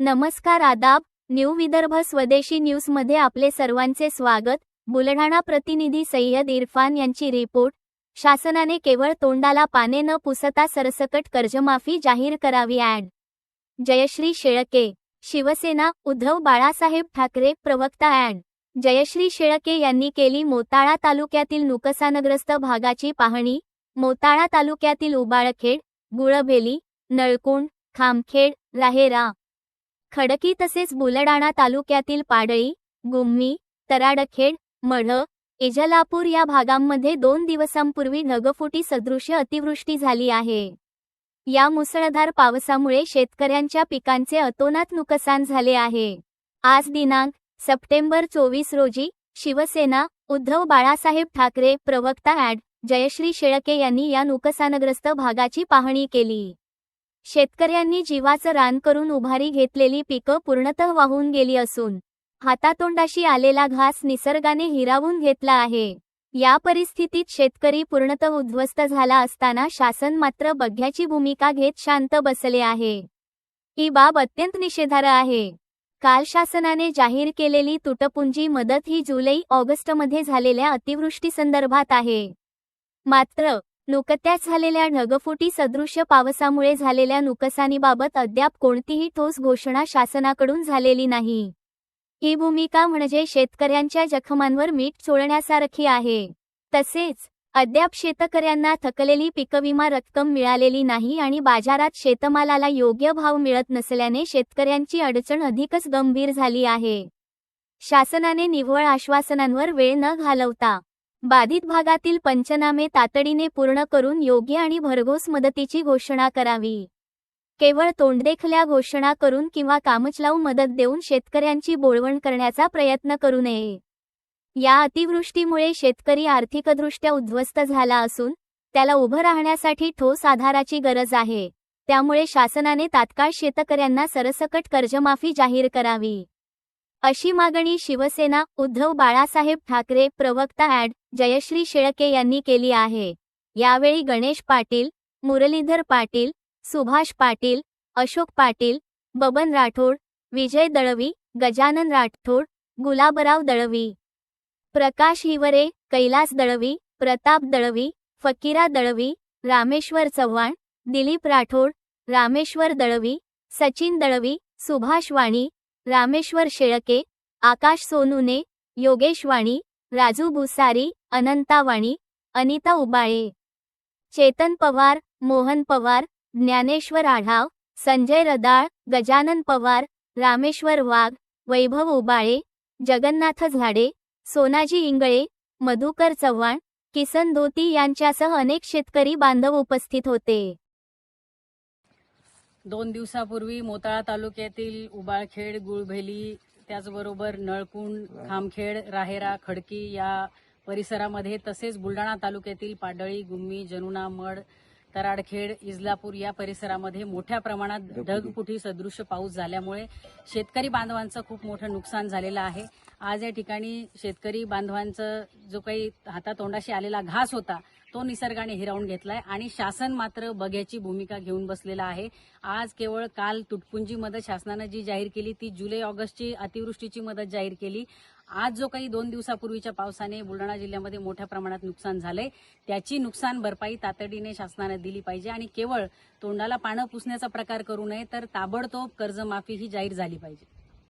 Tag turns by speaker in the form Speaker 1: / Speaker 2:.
Speaker 1: नमस्कार आदाब न्यू विदर्भ स्वदेशी न्यूजमध्ये आपले सर्वांचे स्वागत. बुलढाणा प्रतिनिधी सय्यद इरफान यांची रिपोर्ट. शासनाने केवळ तोंडाला पाने न पुसता सरसकट कर्जमाफी जाहीर करावी ॲड. जयश्री शेळके शिवसेना उद्धव बाळासाहेब ठाकरे प्रवक्ता ॲड. जयश्री शेळके यांनी केली मोताळा तालुक्यातील नुकसानग्रस्त भागाची पाहणी. मोताळा तालुक्यातील उबाळखेड गुळभेली नळकुंड खामखेड राहेरा. खडकी तसेच बुलडाणा तालुक्यातील पाडळी गुम्मी तराडखेड मढ इजलापूर या भागांमध्ये दोन दिवसांपूर्वी ढगफुटी सदृश्य अतिवृष्टी झाली आहे. या मुसळधार पावसामुळे शेतकऱ्यांच्या पिकांचे अतोनात नुकसान झाले आहे. आज दिनांक सप्टेंबर चोवीस रोजी शिवसेना उद्धव बाळासाहेब ठाकरे प्रवक्ता ॲड. जयश्री शेळके यांनी या नुकसानग्रस्त भागाची पाहणी केली. शेतकऱ्यांनी जीवाचं रान करून उभारी घेतलेली पिकं पूर्णतः वाहून गेली असून हातातोंडाशी आलेला घास निसर्गाने हिरावून घेतला आहे. या परिस्थितीत शेतकरी पूर्णतः उद्ध्वस्त झाला असताना शासन मात्र बघ्याची भूमिका घेत शांत बसले आहे. ही बाब अत्यंत निषेधार्ह आहे. काल शासनाने जाहीर केलेली तुटपुंजी मदत ही जुलै ऑगस्टमध्ये झालेल्या अतिवृष्टीसंदर्भात आहे. मात्र नुकत्याच झालेल्या ढगफुटी सदृश्य पावसामुळे झालेल्या नुकसानीबाबत अद्याप कोणतीही ठोस घोषणा शासनाकडून झालेली नाही. ही भूमिका म्हणजे शेतकऱ्यांच्या जखमांवर मीठ चोळण्यासारखी आहे. तसेच अद्याप शेतकऱ्यांना थकलेली पिकविमा रक्कम मिळालेली नाही आणि बाजारात शेतमालाला योग्य भाव मिळत नसल्याने शेतकऱ्यांची अडचण अधिकच गंभीर झाली आहे. शासनाने निव्वळ आश्वासनांवर वेळ न घालवता बाधित भागातील पंचनामे तातडीने पूर्ण करून योग्य आणि भरघोस मदतीची घोषणा करावी. केवळ तोंडदेखल्या घोषणा करून किंवा कामचलाऊ मदत देऊन शेतकऱ्यांची बोळवण करण्याचा प्रयत्न करू नये. या अतिवृष्टीमुळे शेतकरी आर्थिकदृष्ट्या उद्ध्वस्त झाला असून त्याला उभं राहण्यासाठी ठोस आधाराची गरज आहे. त्यामुळे शासनाने तात्काळ शेतकऱ्यांना सरसकट कर्जमाफी जाहीर करावी. अशी मागणी शिवसेना उद्धव बाळासाहेब ठाकरे प्रवक्ता ॲड. जयश्री शेळके यांनी केली आहे. यावेळी गणेश पाटील मुरलीधर पाटील सुभाष पाटील अशोक पाटील बबन राठोड विजय दळवी गजानन राठोड गुलाबराव दळवी. प्रकाश हिवरे कैलास दळवी प्रताप दळवी फकीरा दळवी रामेश्वर चव्हाण दिलीप राठोड रामेश्वर दळवी सचिन दळवी सुभाष वाणी रामेश्वर शेळके आकाश सोनूने योगेश वाणी राजू भुसारी अनंता वाणी अनिता उबाळे. चेतन पवार मोहन पवार ज्ञानेश्वर आढाव संजय रदाळ गजानन पवार रामेश्वर वाघ वैभव उबाळे जगन्नाथ झाडे सोनाजी इंगळे मधुकर चव्हाण किसन धोती यांच्यासह अनेक शेतकरी बांधव उपस्थित होते.
Speaker 2: दोन दिवसापूर्वी मोताळा तालुक्यातील उबाळखेड गुळभेली त्याचबरोबर नळकुंड खामखेड राहेरा खडकी या परिसरामध्ये तसेच बुलढाणा तालुक्यातील पाडळी गुम्मी जनुना मड तराडखेड इजलापूर या परिसरामध्ये मोठ्या प्रमाणात ढगफुटी सदृश्य पाऊस झाल्यामुळे शेतकरी बांधवांचं खूप मोठं नुकसान झालेलं आहे. आज या ठिकाणी शेतकरी बांधवांचं जो काही हातातोंडाशी आलेला घास होता तो निसर्गाने हिरावून घेतलाय आणि शासन मात्र बघ्याची भूमिका घेऊन बसलेला आहे. आज केवळ काल तुटपुंजी मदत शासनानं जी जाहीर केली ती जुलै ऑगस्टची अतिवृष्टीची मदत जाहीर केली. आज जो काही दोन दिवसापूर्वीच्या पावसाने बुलढाणा जिल्ह्यामध्ये मोठ्या प्रमाणात नुकसान झालंय त्याची नुकसान भरपाई तातडीने शासनानं दिली पाहिजे आणि केवळ तोंडाला पानं पुसण्याचा प्रकार करू नये तर ताबडतोब कर्जमाफी ही जाहीर झाली पाहिजे.